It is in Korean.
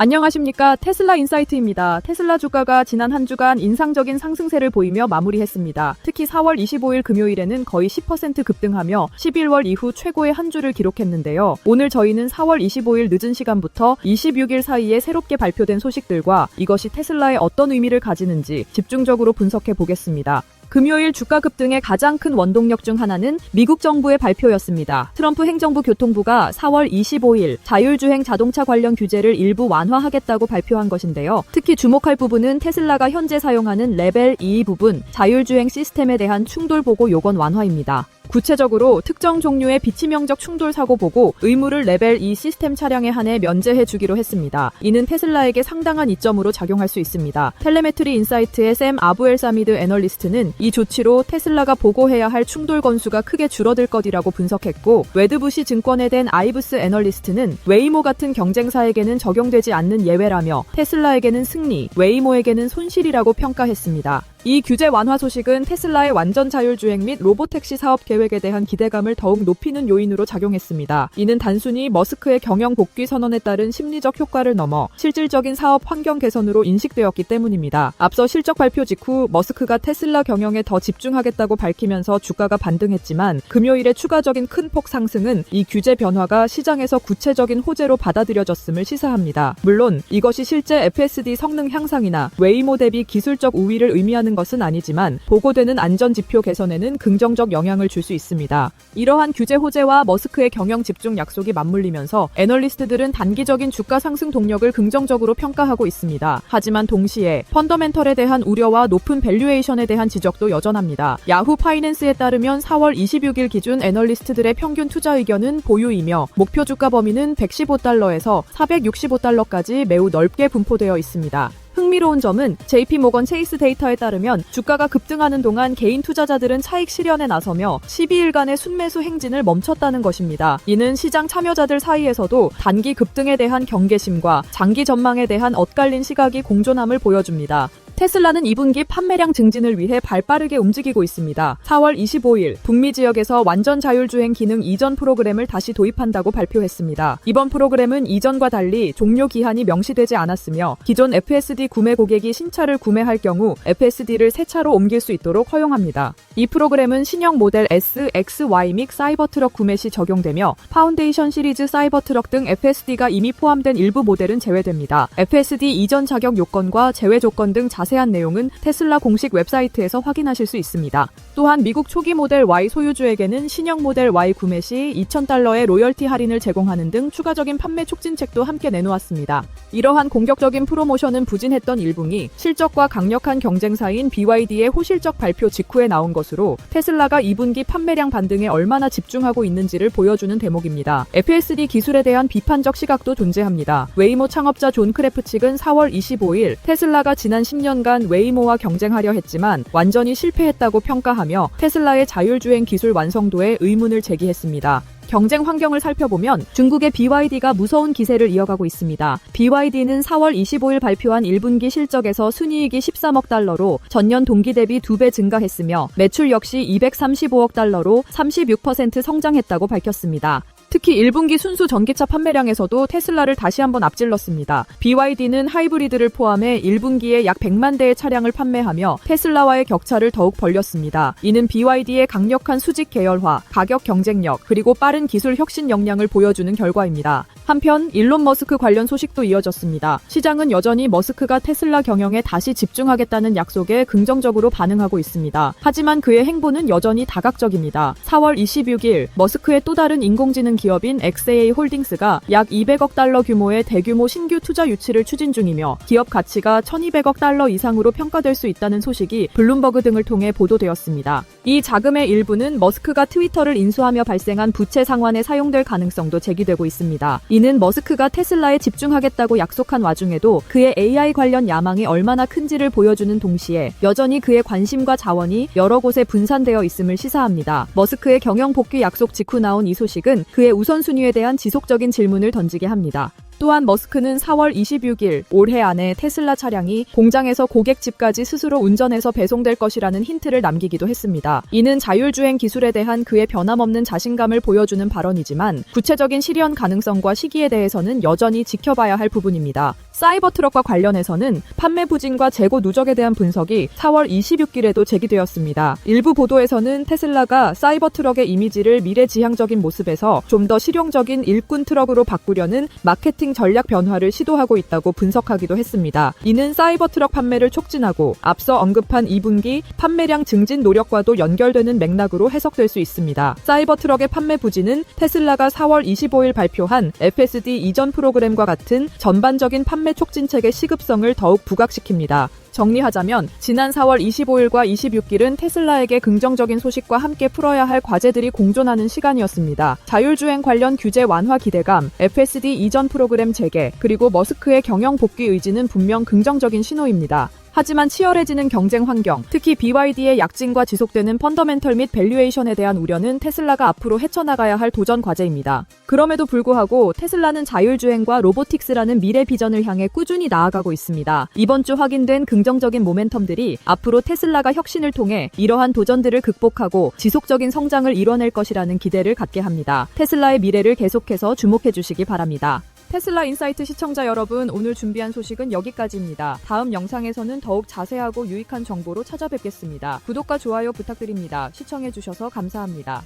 안녕하십니까. 테슬라 인사이트입니다. 테슬라 주가가 지난 한 주간 인상적인 상승세를 보이며 마무리했습니다. 특히 4월 25일 금요일에는 거의 10% 급등하며 11월 이후 최고의 한 주를 기록했는데요. 오늘 저희는 4월 25일 늦은 시간부터 26일 사이에 새롭게 발표된 소식들과 이것이 테슬라에 어떤 의미를 가지는지 집중적으로 분석해 보겠습니다. 금요일 주가 급등의 가장 큰 원동력 중 하나는 미국 정부의 발표였습니다. 트럼프 행정부 교통부가 4월 25일 자율주행 자동차 관련 규제를 일부 완화하겠다고 발표한 것인데요. 특히 주목할 부분은 테슬라가 현재 사용하는 레벨 2 부분 자율주행 시스템에 대한 충돌 보고 요건 완화입니다. 구체적으로 특정 종류의 비치명적 충돌 사고 보고 의무를 레벨 2 시스템 차량에 한해 면제해 주기로 했습니다. 이는 테슬라에게 상당한 이점으로 작용할 수 있습니다. 텔레메트리 인사이트의 샘 아부엘사미드 애널리스트는 이 조치로 테슬라가 보고해야 할 충돌 건수가 크게 줄어들 것이라고 분석했고 웨드부시 증권에 된 아이브스 애널리스트는 웨이모 같은 경쟁사에게는 적용되지 않는 예외라며 테슬라에게는 승리, 웨이모에게는 손실이라고 평가했습니다. 이 규제 완화 소식은 테슬라의 완전 자율주행 및 로보택시 사업 계획에 대한 기대감을 더욱 높이는 요인으로 작용했습니다. 이는 단순히 머스크의 경영 복귀 선언에 따른 심리적 효과를 넘어 실질적인 사업 환경 개선으로 인식되었기 때문입니다. 앞서 실적 발표 직후 머스크가 테슬라 경영에 더 집중하겠다고 밝히면서 주가가 반등했지만 금요일의 추가적인 큰 폭 상승은 이 규제 변화가 시장에서 구체적인 호재로 받아들여졌음을 시사합니다. 물론 이것이 실제 FSD 성능 향상이나 웨이모 대비 기술적 우위를 의미하는 것은 아니지만 보고되는 안전 지표 개선에는 긍정적 영향을 줄 수 있습니다. 이러한 규제 호재와 머스크의 경영 집중 약속이 맞물리면서 애널리스트들은 단기적인 주가 상승 동력을 긍정적으로 평가하고 있습니다. 하지만 동시에 펀더멘털에 대한 우려와 높은 밸류에이션에 대한 지적도 여전합니다. 야후 파이낸스에 따르면 4월 26일 기준 애널리스트들의 평균 투자 의견은 보유이며 목표 주가 범위는 115달러에서 465달러까지 매우 넓게 분포되어 있습니다. 흥미로운 점은 JP 모건 체이스 데이터에 따르면 주가가 급등하는 동안 개인 투자자들은 차익 실현에 나서며 12일간의 순매수 행진을 멈췄다는 것입니다. 이는 시장 참여자들 사이에서도 단기 급등에 대한 경계심과 장기 전망에 대한 엇갈린 시각이 공존함을 보여줍니다. 테슬라는 2분기 판매량 증진을 위해 발빠르게 움직이고 있습니다. 4월 25일 북미 지역에서 완전 자율주행 기능 이전 프로그램을 다시 도입한다고 발표했습니다. 이번 프로그램은 이전과 달리 종료 기한이 명시되지 않았으며 기존 FSD 구매 고객이 신차를 구매할 경우 FSD를 새 차로 옮길 수 있도록 허용합니다. 이 프로그램은 신형 모델 S, X, Y 및 사이버 트럭 구매 시 적용되며 파운데이션 시리즈 사이버 트럭 등 FSD가 이미 포함된 일부 모델은 제외됩니다. FSD 이전 자격 요건과 제외 조건 등 자세 한 내용은 테슬라 공식 웹사이트에서 확인하실 수 있습니다. 또한 미국 초기 모델 Y 소유주에게는 신형 모델 Y 구매 시 2,000달러의 로열티 할인을 제공하는 등 추가적인 판매 촉진책도 함께 내놓았습니다. 이러한 공격적인 프로모션은 부진했던 일붕이 실적과 강력한 경쟁사인 BYD의 호실적 발표 직후에 나온 것으로 테슬라가 2분기 판매량 반등에 얼마나 집중하고 있는지를 보여주는 대목입니다. FSD 기술에 대한 비판적 시각도 존재합니다. 웨이모 창업자 존 크래프 측은 4월 25일 테슬라가 지난 10년 간 웨이모와 경쟁하려 했지만 완전히 실패했다고 평가하며 테슬라의 자율주행 기술 완성도에 의문을 제기했습니다. 경쟁 환경을 살펴보면 중국의 BYD가 무서운 기세를 이어가고 있습니다. BYD는 4월 25일 발표한 1분기 실적에서 순이익이 13억 달러로 전년 동기 대비 2배 증가했으며 매출 역시 235억 달러로 36% 성장했다고 밝혔습니다. 특히 1분기 순수 전기차 판매량에서도 테슬라를 다시 한번 앞질렀습니다. BYD는 하이브리드를 포함해 1분기에 약 100만 대의 차량을 판매하며 테슬라와의 격차를 더욱 벌렸습니다. 이는 BYD의 강력한 수직 계열화, 가격 경쟁력, 그리고 빠른 기술 혁신 역량을 보여주는 결과입니다. 한편 일론 머스크 관련 소식도 이어졌습니다. 시장은 여전히 머스크가 테슬라 경영에 다시 집중하겠다는 약속에 긍정적으로 반응하고 있습니다. 하지만 그의 행보는 여전히 다각적입니다. 4월 26일 머스크의 또 다른 인공지능 기업 인 XAA 홀딩스가 약 200억 달러 규모의 대규모 신규 투자 유치를 추진 중이며 기업 가치가 1200억 달러 이상으로 평가될 수 있다는 소식이 블룸버그 등을 통해 보도되었습니다. 이 자금의 일부는 머스크가 트위터를 인수하며 발생한 부채 상환에 사용될 가능성도 제기되고 있습니다. 이는 머스크가 테슬라에 집중하겠다고 약속한 와중에도 그의 AI 관련 야망이 얼마나 큰지를 보여주는 동시에 여전히 그의 관심과 자원이 여러 곳에 분산되어 있음을 시사합니다. 머스크의 경영 복귀 약속 직후 나온 이 소식은 그의 우선순위에 대한 지속적인 질문을 던지게 합니다. 또한 머스크는 4월 26일 올해 안에 테슬라 차량이 공장에서 고객 집까지 스스로 운전해서 배송될 것이라는 힌트를 남기기도 했습니다. 이는 자율주행 기술에 대한 그의 변함없는 자신감을 보여주는 발언이지만 구체적인 실현 가능성과 시기에 대해서는 여전히 지켜봐야 할 부분입니다. 사이버 트럭과 관련해서는 판매 부진과 재고 누적에 대한 분석이 4월 26일에도 제기되었습니다. 일부 보도에서는 테슬라가 사이버 트럭의 이미지를 미래지향적인 모습에서 좀 더 실용적인 일꾼 트럭으로 바꾸려는 마케팅 전략 변화를 시도하고 있다고 분석하기도 했습니다. 이는 사이버 트럭 판매를 촉진하고 앞서 언급한 2분기 판매량 증진 노력과도 연결되는 맥락으로 해석될 수 있습니다. 사이버 트럭의 판매 부진은 테슬라가 4월 25일 발표한 FSD 이전 프로그램과 같은 전반적인 판매 촉진책의 시급성을 더욱 부각시킵니다. 정리하자면 지난 4월 25일과 26일은 테슬라에게 긍정적인 소식과 함께 풀어야 할 과제들이 공존하는 시간이었습니다. 자율주행 관련 규제 완화 기대감, FSD 이전 프로그램 재개, 그리고 머스크의 경영 복귀 의지는 분명 긍정적인 신호입니다. 하지만 치열해지는 경쟁 환경, 특히 BYD의 약진과 지속되는 펀더멘털 및 밸류에이션에 대한 우려는 테슬라가 앞으로 헤쳐나가야 할 도전 과제입니다. 그럼에도 불구하고 테슬라는 자율주행과 로보틱스라는 미래 비전을 향해 꾸준히 나아가고 있습니다. 이번 주 확인된 긍정적인 모멘텀들이 앞으로 테슬라가 혁신을 통해 이러한 도전들을 극복하고 지속적인 성장을 이뤄낼 것이라는 기대를 갖게 합니다. 테슬라의 미래를 계속해서 주목해 주시기 바랍니다. 테슬라 인사이트 시청자 여러분, 오늘 준비한 소식은 여기까지입니다. 다음 영상에서는 더욱 자세하고 유익한 정보로 찾아뵙겠습니다. 구독과 좋아요 부탁드립니다. 시청해주셔서 감사합니다.